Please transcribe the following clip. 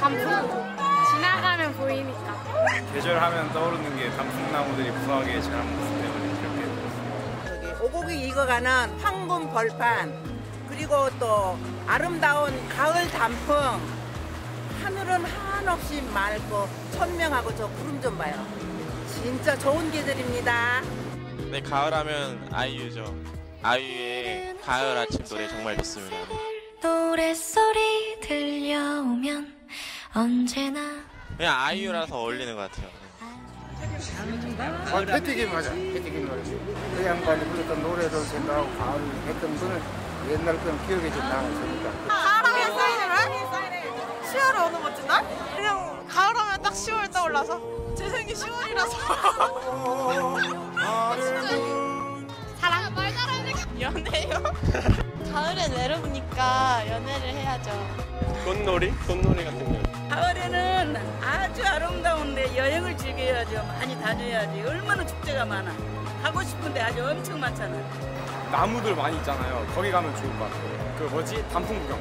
단풍 지나가는 보이니까. 계절하면 떠오르는 게 단풍나무들이 부하게 자란 모습 때문에 그렇게 오곡이 익어가는 황금 벌판 그리고 또 아름다운 가을 단풍. 하늘은 한없이 맑고 천명하고 저 구름 좀 봐요. 진짜 좋은 계절입니다. 네 가을하면 아이유죠. 아이유의 가을 아침 노래 정말 좋습니다. 노래 소리들 언제나 그냥 아이유라서 어울리는 것 같아요. 아, 패티김 하자. 패티김 노래. 그 양반이 불렀던 노래를 생각하고 가을 했던 거는 옛날 건 기억이 좀 나니까. 가을하면 사인을 10월에 어느 멋진 날? 그냥 가을하면 딱 10월 떠올라서 제 생일 10월이라서 사랑 말 잘하는 연애요? 가을엔 외로우니까 연애를 해야죠 꽃놀이? 꽃놀이 같은 거. 가을에는 아주 아름다운데 여행을 즐겨야죠 많이 다녀야지 얼마나 축제가 많아 가고 싶은데 아주 엄청 많잖아 나무들 많이 있잖아요. 거기 가면 좋을 것 같아요. 그 뭐지? 단풍 구경.